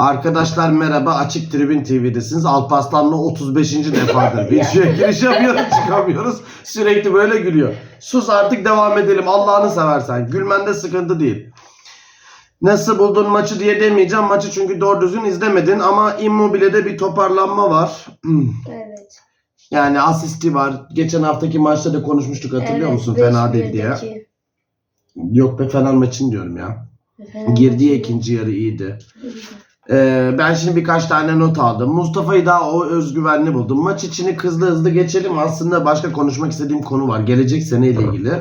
Arkadaşlar merhaba Açık Tribün TV'desiniz. Alparslan'la 35. defadır videoya giriş yapıyoruz çıkamıyoruz. Sürekli böyle gülüyor. Sus artık devam edelim Allah'ını seversen. Gülmende sıkıntı değil. Nasıl buldun maçı diye demeyeceğim. Maçı çünkü doğru düzgün izlemedin ama Immobile'de bir toparlanma var. Evet. Yani asisti var. Geçen haftaki maçta da konuşmuştuk hatırlıyor evet, musun? Fena değil diye. Yok be Fener maçın diyorum ya. Efendim? Girdiği ikinci yarı iyiydi. Ee, ben şimdi birkaç tane not aldım. Mustafa'yı daha o özgüvenli buldum. Maç içini hızlı hızlı geçelim. Aslında başka konuşmak istediğim konu var. Gelecek seneyle ilgili.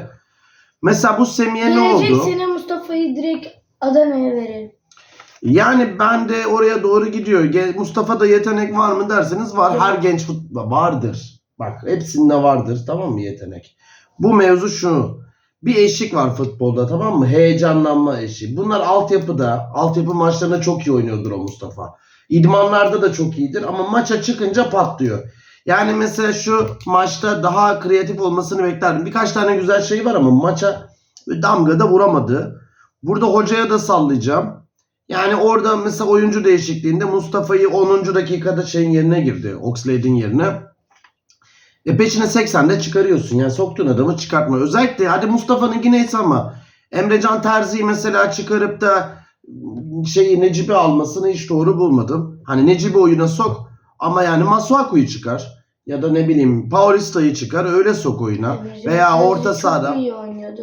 Mesela bu Semih'e ne Gelecek oldu? sene Mustafa'yı direkt Adana'ya verelim. Yani ben de oraya doğru gidiyor. Mustafa'da yetenek var mı derseniz var. Her genç futbol vardır. Bak hepsinde vardır tamam mı yetenek. Bu mevzu şu. Bir eşik var futbolda tamam mı? Heyecanlanma eşiği. Bunlar altyapıda, altyapı maçlarında çok iyi oynuyordur o Mustafa. İdmanlarda da çok iyidir ama maça çıkınca patlıyor. Yani mesela şu maçta daha kreatif olmasını beklerdim. Birkaç tane güzel şey var ama maça damgada vuramadı. Burada hocaya da sallayacağım. Yani orada mesela oyuncu değişikliğinde Mustafa'yı 10. dakikada şeyin yerine girdi. Oxlade'in yerine. E peşine 80'de çıkarıyorsun. Yani soktuğun adamı çıkartma. Özellikle hadi Mustafa'nın neyse ama Emrecan Terzi'yi mesela çıkarıp da şeyi Necip'i almasını hiç doğru bulmadım. Hani Necip'i oyuna sok ama yani Masuaku'yu çıkar. Ya da ne bileyim Paulista'yı çıkar öyle sok oyuna. Emrecan Veya orta sahada. iyi oynuyordu.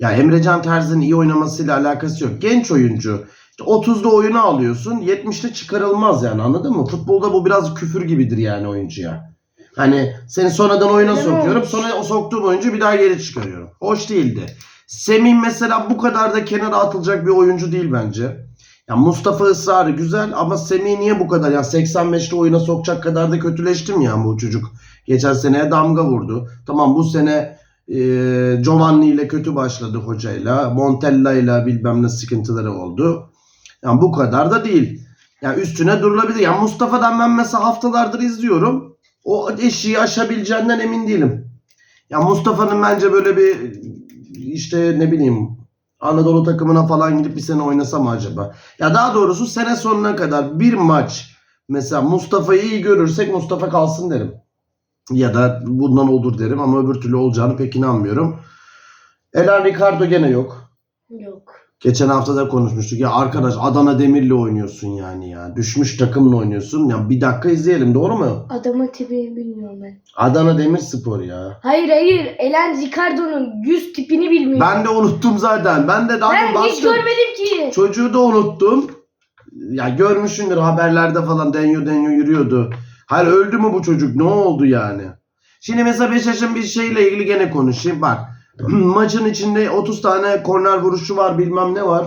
Ya Emrecan Terzi'nin iyi oynamasıyla alakası yok. Genç oyuncu. İşte 30'da oyunu alıyorsun. 70'te çıkarılmaz yani anladın mı? Futbolda bu biraz küfür gibidir yani oyuncuya. Hani seni sonradan oyuna Öyle sokuyorum. olmuş? Sonra o soktuğum oyuncu bir daha geri çıkarıyorum. Hoş değildi. Semih mesela bu kadar da kenara atılacak bir oyuncu değil bence. Ya Mustafa ısrarı güzel ama Semih niye bu kadar? Ya 85'te oyuna sokacak kadar da kötüleştim ya bu çocuk. Geçen seneye damga vurdu. Tamam bu sene e, Giovanni ile kötü başladı hocayla. Montella ile bilmem ne sıkıntıları oldu. Yani bu kadar da değil. Yani üstüne durulabilir. Yani Mustafa'dan ben mesela haftalardır izliyorum. O eşiği aşabileceğinden emin değilim. Ya Mustafa'nın bence böyle bir işte ne bileyim Anadolu takımına falan gidip bir sene oynasa mı acaba? Ya daha doğrusu sene sonuna kadar bir maç mesela Mustafa'yı iyi görürsek Mustafa kalsın derim. Ya da bundan olur derim ama öbür türlü olacağını pek inanmıyorum. Elan Ricardo gene yok. Yok. Geçen hafta da konuşmuştuk. Ya arkadaş Adana Demir'le oynuyorsun yani ya. Düşmüş takımla oynuyorsun. Ya bir dakika izleyelim doğru mu? Adamın tipini bilmiyorum ben. Adana Demirspor ya. Hayır hayır. Elen Ricardo'nun yüz tipini bilmiyorum. Ben de unuttum zaten. Ben de daha Ben hiç görmedim ki. Çocuğu da unuttum. Ya görmüşsündür haberlerde falan denyo denyo yürüyordu. Hayır öldü mü bu çocuk? Ne oldu yani? Şimdi mesela Beşiktaş'ın bir şeyle ilgili gene konuşayım. Bak maçın içinde 30 tane korner vuruşu var bilmem ne var.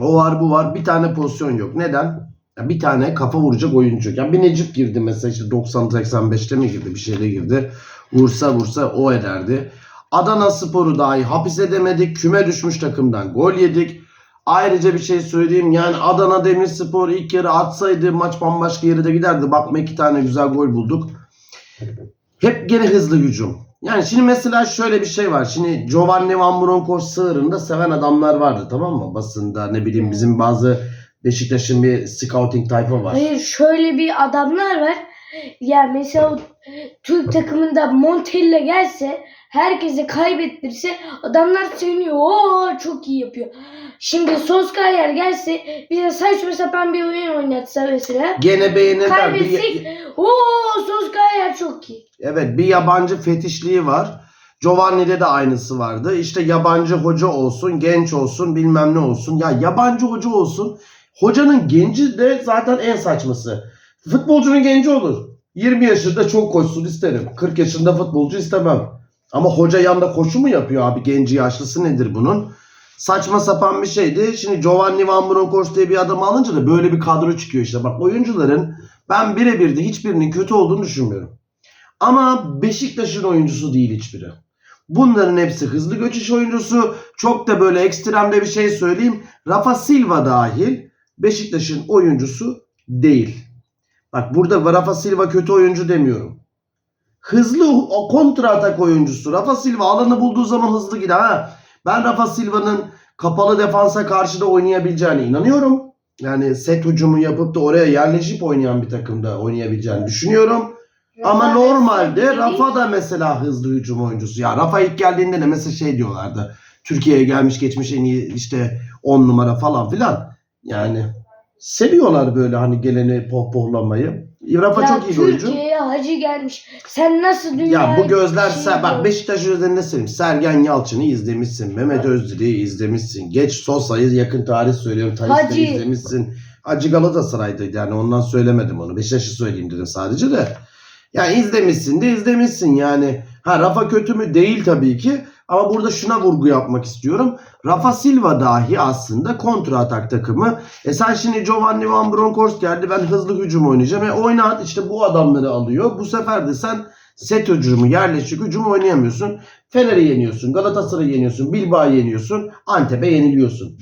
O var bu var. Bir tane pozisyon yok. Neden? Ya bir tane kafa vuracak oyuncu. Ya bir Necip girdi mesela işte 90-85'te mi girdi bir şeyle girdi. Vursa vursa o ederdi. Adana Sporu dahi hapis edemedik. Küme düşmüş takımdan gol yedik. Ayrıca bir şey söyleyeyim. Yani Adana Demirspor ilk yarı atsaydı maç bambaşka yere de giderdi. Bakma iki tane güzel gol bulduk. Hep gene hızlı hücum. Yani şimdi mesela şöyle bir şey var. Şimdi Giovanni Van Bronckhorst sığırında seven adamlar vardı tamam mı? Basında ne bileyim bizim bazı Beşiktaş'ın bir scouting tayfa var. Hayır şöyle bir adamlar var. Ya mesela Türk takımında Montella gelse herkese kaybettirse adamlar seviniyor. Oo çok iyi yapıyor. Şimdi Solskjaer gelse bize saçma sapan bir oyun oynatsa mesela Gene beğenirler. Bir, kaybetsek ooo Solskjaer çok iyi. evet bir yabancı fetişliği var. Giovanni'de de aynısı vardı. İşte yabancı hoca olsun, genç olsun, bilmem ne olsun. Ya yabancı hoca olsun. Hocanın genci de zaten en saçması. Futbolcunun genci olur. 20 yaşında çok koşsun isterim. 40 yaşında futbolcu istemem. Ama hoca yanda koşu mu yapıyor abi? Genci yaşlısı nedir bunun? Saçma sapan bir şeydi. Şimdi Giovanni Van Bronckhorst diye bir adam alınca da böyle bir kadro çıkıyor işte. Bak oyuncuların ben birebir de hiçbirinin kötü olduğunu düşünmüyorum. Ama Beşiktaş'ın oyuncusu değil hiçbiri. Bunların hepsi hızlı geçiş oyuncusu. Çok da böyle ekstremde bir şey söyleyeyim. Rafa Silva dahil Beşiktaş'ın oyuncusu değil. Bak burada Rafa Silva kötü oyuncu demiyorum. Hızlı o kontra atak oyuncusu. Rafa Silva alanı bulduğu zaman hızlı gider. Ha. Ben Rafa Silva'nın kapalı defansa karşı da oynayabileceğine inanıyorum. yani set hücumu yapıp da oraya yerleşip oynayan bir takımda oynayabileceğini düşünüyorum. Ama Rafa normalde Essendi Rafa da mesela hızlı hücum oyuncusu. Ya Rafa ilk geldiğinde de mesela şey diyorlardı. Türkiye'ye gelmiş geçmiş en iyi işte 10 numara falan filan. Yani seviyorlar böyle hani geleni pohpohlamayı. Rafa Ya çok iyi bir oyuncu. Türkiye'ye hacı gelmiş. Sen nasıl dünya Ya bu gözler şey ser, bak? Beşiktaş üzerinde söyleyeyim. Sergen Yalçın'ı izlemişsin. Mehmet Özdil'i izlemişsin. Geç Sosa'yı yakın tarih söylüyorum. Hacı. izlemişsin. Hacı Galatasaray'daydı yani ondan söylemedim onu. Beşiktaş'ı söyleyeyim dedim sadece de. Ya izlemişsin de izlemişsin yani. Ha Rafa kötü mü? Değil tabii ki. Ama burada şuna vurgu yapmak istiyorum. Rafa Silva dahi aslında kontra atak takımı. E sen şimdi Giovanni Van Bronckhorst geldi ben hızlı hücum oynayacağım. E oynat işte bu adamları alıyor. Bu sefer de sen set hücumu, yerleşik hücum oynayamıyorsun. Fener'i yeniyorsun, Galatasaray'ı yeniyorsun, Bilbao'yu yeniyorsun, Antep'e yeniliyorsun.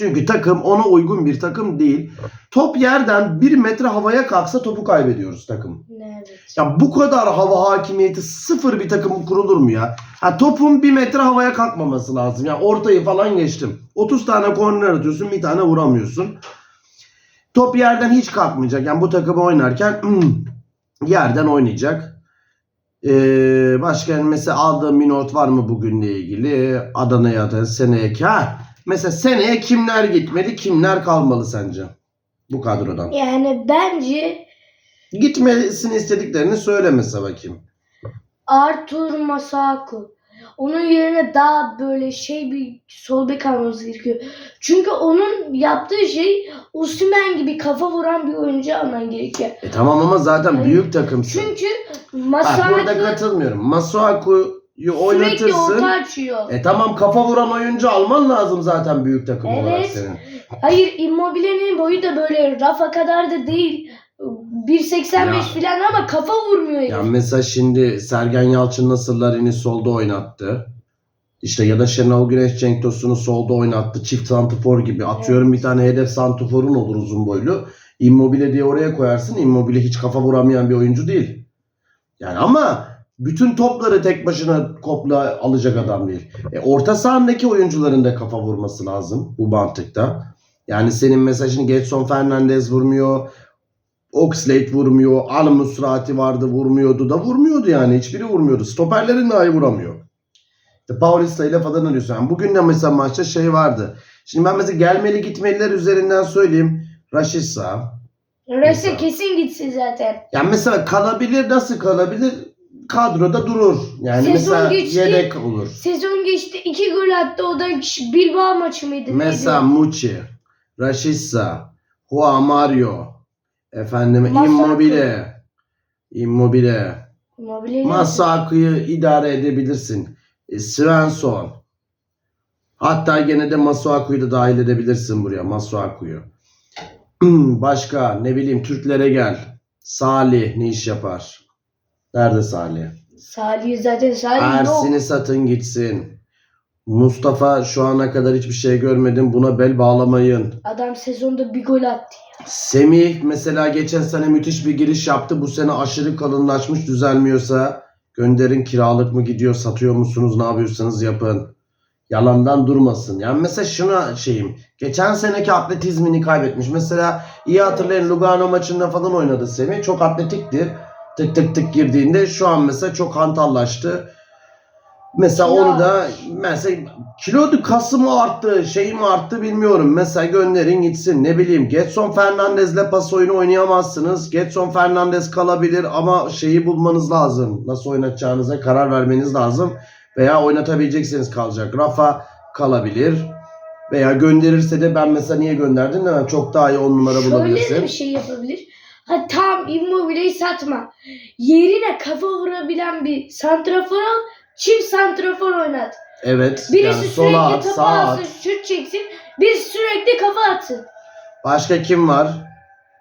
Çünkü takım ona uygun bir takım değil. Top yerden bir metre havaya kalksa topu kaybediyoruz takım. Evet. Ya bu kadar hava hakimiyeti sıfır bir takım kurulur mu ya? Ha topun bir metre havaya kalkmaması lazım. Ya ortayı falan geçtim. 30 tane korner atıyorsun bir tane vuramıyorsun. Top yerden hiç kalkmayacak. Yani bu takım oynarken yerden oynayacak. Ee, başka mesela aldığım bir not var mı bugünle ilgili? Adana'ya da seneye ki. Ha, mesela seneye kimler gitmeli kimler kalmalı sence? Bu kadrodan. Yani bence Gitmesini istediklerini söyle mesela bakayım. Arthur Masaku. Onun yerine daha böyle şey bir sol bek almamız gerekiyor. Çünkü onun yaptığı şey Osimhen gibi kafa vuran bir oyuncu alman gerekiyor. E tamam ama zaten büyük takımsın. Çünkü Bak burada katılmıyorum. Masuaku'yu sürekli oynatırsın. orta açıyor. E tamam kafa vuran oyuncu alman lazım zaten büyük takım olarak Evet. senin. Hayır Immobile'nin boyu da böyle Rafa kadar da değil. 1.85 Ya. falan ama kafa vurmuyor. Ya herif. mesela şimdi Sergen Yalçın nasıl Larin'i solda oynattı. İşte ya da Şenol Güneş Cenk Tosun'u solda oynattı. Çift santifor gibi. Atıyorum bir tane hedef santiforun olur uzun boylu. Immobile diye oraya koyarsın. Immobile hiç kafa vuramayan bir oyuncu değil. Yani ama bütün topları tek başına kopla alacak adam değil. E, orta sahandaki oyuncuların da kafa vurması lazım bu mantıkta. Yani senin mesajın Getson Fernandez vurmuyor. Oxlade vurmuyor. Al Musrati vardı vurmuyordu da vurmuyordu yani. Hiçbiri vurmuyordu. Stoperlerin dahi vuramıyor. İşte Paulista ile falan arıyorsun. Yani bugün de mesela maçta şey vardı. Şimdi ben mesela gelmeli gitmeliler üzerinden söyleyeyim. Raşitsa. Rese Mesela. kesin gitsin zaten. Yani mesela kalabilir nasıl kalabilir? Kadroda durur. Yani Sezon mesela geçti. yedek olur. Sezon geçti iki gol attı o da Bilbao maçı mıydı? Mesela neydi? Muçi, Raşitsa, Juan Mario, efendim Masuaku. Immobile, Immobile, Immobile Masuaku'yu idare edebilirsin. E, Svensson. Hatta gene de Masuaku'yu da dahil edebilirsin buraya. Masuaku'yu. Başka ne bileyim Türklere gel. Salih ne iş yapar? Nerede Salih? Salih zaten Salih yok. Ersin'i satın gitsin. Mustafa şu ana kadar hiçbir şey görmedim. Buna bel bağlamayın. Adam sezonda bir gol attı. Semih mesela geçen sene müthiş bir giriş yaptı. Bu sene aşırı kalınlaşmış düzelmiyorsa gönderin kiralık mı gidiyor satıyor musunuz ne yapıyorsanız yapın. Yalandan durmasın. Yani mesela şuna şeyim. Geçen seneki atletizmini kaybetmiş. Mesela iyi hatırlayın Lugano maçında falan oynadı Semih. Çok atletikti. Tık tık tık girdiğinde şu an mesela çok hantallaştı. Mesela Kilo onu da mesela kilo kası mı arttı şey mi arttı bilmiyorum. Mesela gönderin gitsin ne bileyim Getson Fernandez'le pas oyunu oynayamazsınız. Getson Fernandez kalabilir ama şeyi bulmanız lazım. Nasıl oynatacağınıza karar vermeniz lazım. Veya oynatabilecekseniz kalacak. Rafa kalabilir. Veya gönderirse de ben mesela niye gönderdin de çok daha iyi on numara Şöyle bulabilirsin. bir şey yapabilir. Ha tam Immobile'yi satma. Yerine kafa vurabilen bir santrafor al. Çift santrafor oynat. Evet. Birisi yani sürekli sola at, topu sağa at. alsın, şut çeksin. Birisi sürekli kafa atsın. Başka kim var?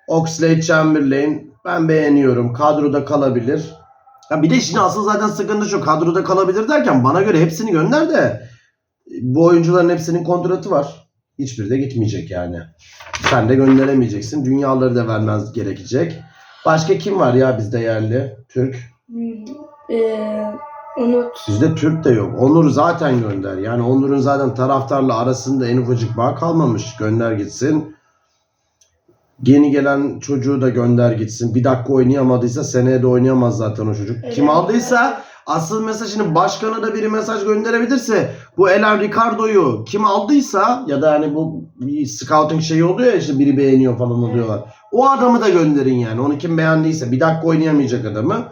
Oxlade Chamberlain. Ben beğeniyorum. Kadroda kalabilir. Ya bir de şimdi asıl zaten sıkıntı şu. Kadroda kalabilir derken bana göre hepsini gönder de bu oyuncuların hepsinin kontratı var. Hiçbiri de gitmeyecek yani. Sen de gönderemeyeceksin. Dünyaları da vermez gerekecek. Başka kim var ya bizde yerli? Türk. Ee, unut. Bizde Türk de yok. Onur zaten gönder. Yani Onur'un zaten taraftarla arasında en ufacık bağ kalmamış. Gönder gitsin. Yeni gelen çocuğu da gönder gitsin. Bir dakika oynayamadıysa seneye de oynayamaz zaten o çocuk. Evet. Kim aldıysa asıl mesaj şimdi başkanı da biri mesaj gönderebilirse bu Elen Ricardo'yu kim aldıysa ya da hani bu bir scouting şeyi oluyor ya işte biri beğeniyor falan oluyorlar. O adamı da gönderin yani. Onu kim beğendiyse bir dakika oynayamayacak adamı.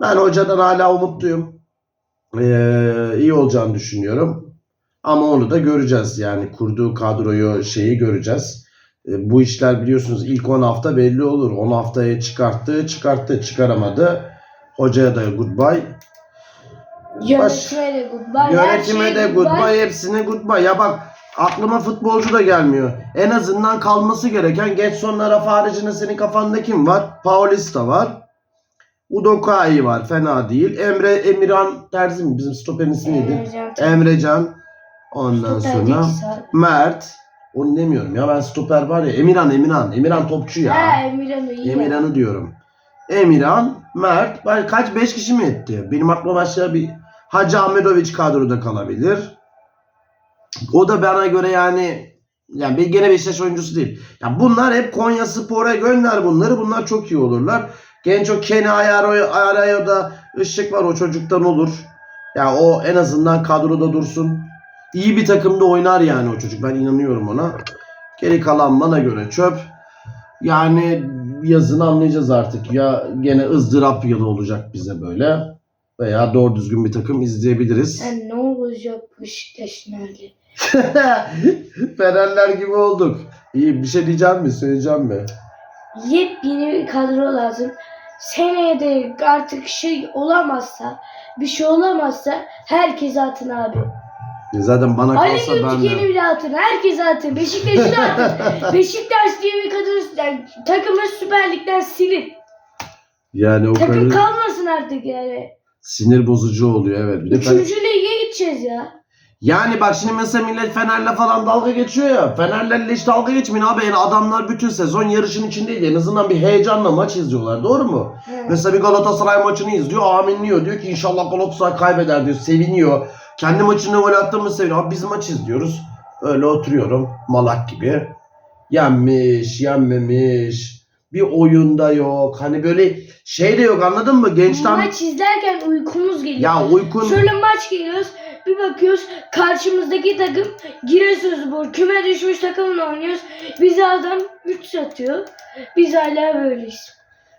Ben hocadan hala umutluyum. Ee, iyi olacağını düşünüyorum. Ama onu da göreceğiz yani kurduğu kadroyu şeyi göreceğiz. E, bu işler biliyorsunuz ilk 10 hafta belli olur. 10 haftaya çıkarttı, çıkarttı, çıkaramadı. Hocaya da goodbye. Yönetime de goodbye. Yönetime şeye de goodbye, hepsine goodbye. Ya bak aklıma futbolcu da gelmiyor. En azından kalması gereken Getson'lara haricinde senin kafanda kim var? Paulista var. Udokai var. Fena değil. Emre Emirhan Terzi mi? Bizim stoperin ismi neydi? Emrecan. Ondan sonra. Mert. Onu demiyorum ya ben stoper var ya. Emirhan Emirhan. Emirhan topçu ya. Ha Emirhan iyi. Emirhan'ı diyorum. Emirhan, Mert. Kaç? 5 kişi mi etti? Benim aklıma başka bir Hacı Ahmetoviç kadroda kalabilir. O da bana göre yani yani bir gene Beşiktaş oyuncusu değil. Ya bunlar hep Konya Spor'a gönder bunları. Bunlar çok iyi olurlar. Genç o Kenny Ayaro, Arayo'da ışık var o çocuktan olur. Ya o en azından kadroda dursun. İyi bir takımda oynar yani o çocuk. Ben inanıyorum ona. Geri kalan bana göre çöp. Yani yazını anlayacağız artık. Ya gene ızdırap yılı olacak bize böyle. Veya doğru düzgün bir takım izleyebiliriz. Yani ne olacak Beşiktaş'ın hali? Fenerler gibi olduk. İyi bir şey diyeceğim mi? Söyleyeceğim mi? Yepyeni bir kadro lazım. Seneye de artık şey olamazsa, bir şey olamazsa herkes atın abi. Zaten bana Ali kalsa ben Gültüken'i de. bile atın. Herkes atın. Beşiktaş'ı da atın. Beşiktaş diye bir kadro yani takımı Süper Lig'den silin. Yani o Takım kadar kalmasın artık yani. sinir bozucu oluyor evet. Bir de Üçüncü lige gideceğiz ya. Yani bak şimdi mesela millet Fener'le falan dalga geçiyor ya. Fener'lerle hiç dalga geçmeyin abi. Yani adamlar bütün sezon yarışın içindeydi. En azından bir heyecanla maç izliyorlar. Doğru mu? He. Mesela bir Galatasaray maçını izliyor. Aminliyor. Diyor ki inşallah Galatasaray kaybeder diyor. Seviniyor. Kendi maçını gol attığımı seviniyor. Abi biz maç izliyoruz. Öyle oturuyorum. Malak gibi. Yenmiş, yenmemiş. Bir oyunda yok. Hani böyle şey de yok anladın mı? Gençten... Maç izlerken uykumuz geliyor. Ya uykun... Şöyle maç geliyoruz. Bir bakıyoruz karşımızdaki takım Giresunspor küme düşmüş takımla oynuyoruz. Bize adam 3 atıyor. Biz hala böyleyiz.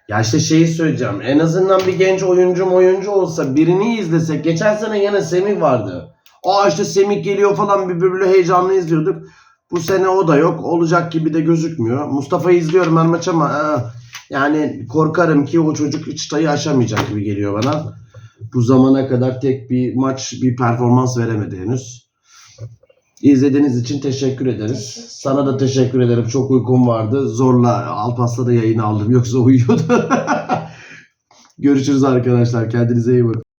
Ya işte şeyi söyleyeceğim. En azından bir genç oyuncu oyuncu olsa birini izlesek. Geçen sene yine Semih vardı. Aa işte Semih geliyor falan bir böyle heyecanlı izliyorduk. Bu sene o da yok. Olacak gibi de gözükmüyor. Mustafa'yı izliyorum her maç ama aa, yani korkarım ki o çocuk çıtayı aşamayacak gibi geliyor bana. Bu zamana kadar tek bir maç bir performans veremedi henüz. İzlediğiniz için teşekkür ederiz. Sana da teşekkür ederim. Çok uykum vardı. Zorla Alpas'la da yayını aldım. Yoksa uyuyordu. Görüşürüz arkadaşlar. Kendinize iyi bakın.